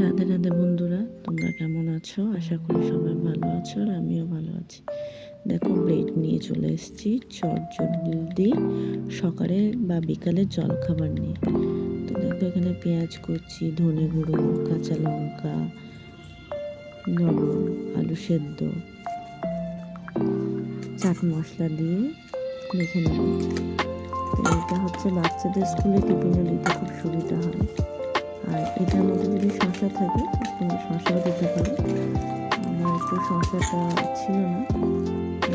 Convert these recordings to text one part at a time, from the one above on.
রাধে রাধে বন্ধুরা, তোমরা কেমন আছো? আশা করি সবাই ভালো আছো আর আমিও ভালো আছি। দেখো ব্রেড নিয়ে চলে এসেছি চট জলদি সকালে বা বিকালের জলখাবার নিয়ে। তো দেখো, এখানে পেঁয়াজ করছি ধনে গুঁড়ো, কাঁচা লঙ্কা, লবণ, আলু সেদ্ধ, চাট মশলা দিয়ে মেখে নেব। এটা হচ্ছে বাচ্চাদের স্কুলে টিফিনে দিতে খুব সুবিধা হয়। আর এটার মধ্যে যদি শশা থাকে তোমরা শশাও দিতে পারো। আমার একটু শশাটা ছিল না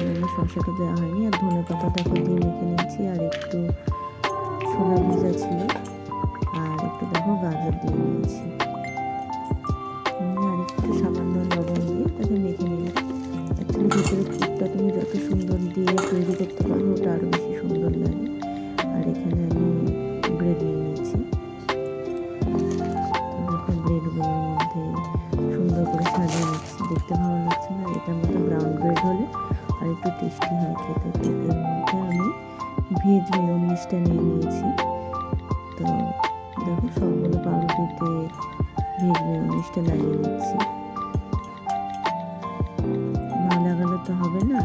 জন্য শশাটা দেওয়া হয়নি। আর ধনে পাতাটাকে দিয়ে মেখে নিয়েছি, আর একটু ছোলা ভিজা ছিল। আর একটু দেখো, গাজর দিয়ে নিয়েছি আর একটু সামান্য লবণ দিয়ে তাকে মেখে নিলাম। অ্যাকচুয়ালি ভেতরে ফুটটা তুমি যত সুন্দর দিয়ে দেখতে ভালো লাগছে না। এটার মধ্যে ব্রাউন ব্রেড হলে আর একটু টেস্টি হয় খেতে। তো এর মধ্যে আমি ভেজ মেয়নিজটা নিয়ে নিয়েছি। তো দেখো সবগুলো পাউরুটিতে ভেজ মেয়নিজটা লাগিয়ে নিচ্ছি। না লাগালে তো হবে না।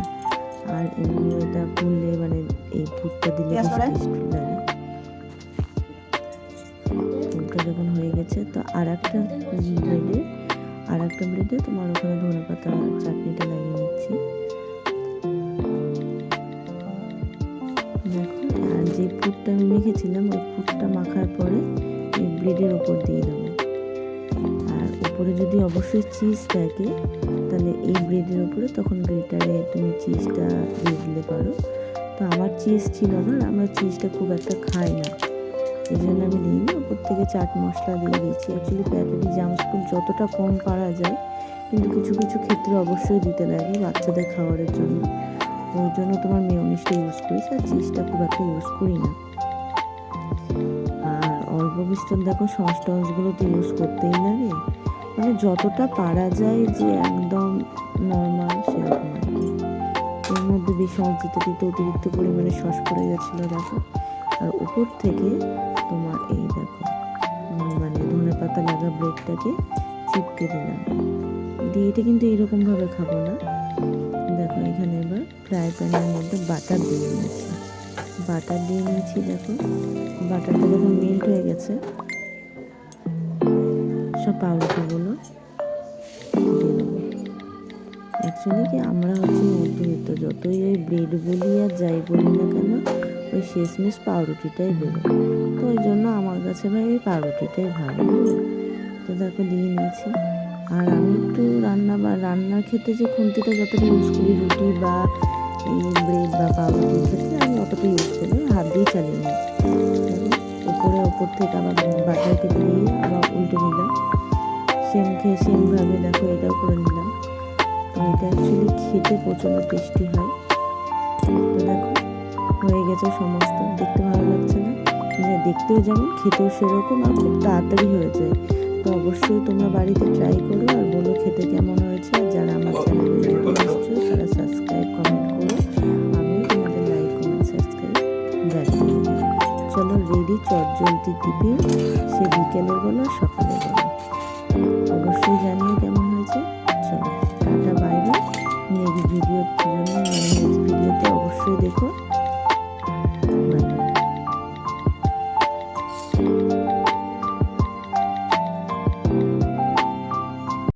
আর এমনি এটা করলে মানে এই ফুডটা দিলে টেস্টি লাগে। যখন হয়ে গেছে তো আর একটা ব্রেডে ব্রেডে তোমার ওখানে ধনে পাতা চাটনিটা লাগিয়ে নিচ্ছি। আর যে ফুডটা আমি মেখেছিলাম, ওই ফুডটা মাখার পরে এই ব্রেডের ওপর দিয়ে দেবো। আর উপরে যদি অবশ্যই চিজ থাকে, তাহলে এই ব্রেডের ওপরে তখন গ্রেটারে তুমি চিজটা দিয়ে দিতে পারো। তো আমার চিজ ছিল না আমরা চিজটা খুব একটা খাই না। এই জন্য আমি দিইনি ওপর থেকে চাট মশলা দিয়ে দিয়েছি অ্যাকচুয়ালি প্যাকেটে জাঙ্ক ফুড যতটা কম পারা যায়, কিন্তু কিছু কিছু ক্ষেত্রে অবশ্যই দিতে লাগে বাচ্চাদের খাবারের জন্য। ওই জন্য তোমার মেয়নিসটা ইউজ করিস আর চিজটা খুব একটা ইউজ করি না। আর অল্প বিস্তর দেখো সস টসগুলো তো ইউজ করতেই লাগে। মানে যতটা পারা যায় যে একদম নর্মাল সেরকম এর মধ্যে বেশি দিতে দিতে অতিরিক্ত পরিমাণে সস পড়ে গেছিল, দেখো। আর উপর থেকে তোমার এই দেখো মানে ধনে পাতা লাগা ব্রেডটাকে চিপকে দিলাম। দিয়ে এটা কিন্তু এরকমভাবে খাব না। দেখো, এখানে এবার ফ্রাই প্যানের মধ্যে বাটার দিয়ে নিয়েছি। বাটার দিয়ে নিয়েছি, দেখো, বাটারটা যখন মেল্ট হয়ে গেছে, সব পাউরুটিগুলো অ্যাকচুয়ালি কি, আমরা হচ্ছে মধ্যবিত্ত, যতই ওই ব্রেড বলি আর যাই বলি না কেন শেষমেশ পাউরুটিটাই বেরোয় তো ওই জন্য আমার কাছে ভাই ওই পাউরুটিটাই ভালো তো দেখো দিয়ে নিয়েছি। আর আমি একটু রান্না বা রান্নার ক্ষেত্রে যে খুন্তিটা যতটা ইউজ করি, রুটি বা এই ব্রেড বা পাউরুটির ক্ষেত্রে আমি অতটা ইউজ করি হাত দিয়ে চালিয়ে নিই। উপরে, ওপর থেকে আবার বাটার কেটে দিয়ে আবার উল্টে নিলাম। সেম খেয়ে সেমভাবে দেখো এটাও করে নিলাম। এটা অ্যাকচুয়ালি খেতে প্রচণ্ড টেস্টি হয়। হয়ে গেছে সমস্ত। দেখতে ভালো লাগছে না? যে দেখতেও যেমন খেতেও সেরকম আর খুব তাড়াতাড়ি হয়ে যায়। তো অবশ্যই তোমরা বাড়িতে ট্রাই করো আর বলো খেতে কেমন হয়েছে। আর যারা আমার চ্যানেলে নতুন আসছো তারা সাবস্ক্রাইব কমেন্ট করো। আমিও তোমাদের লাইক কমেন্ট সাবস্ক্রাইব দেখো চলো রেডি চট জলদি টিপে সে বিকেলের বলো সকালে বলো।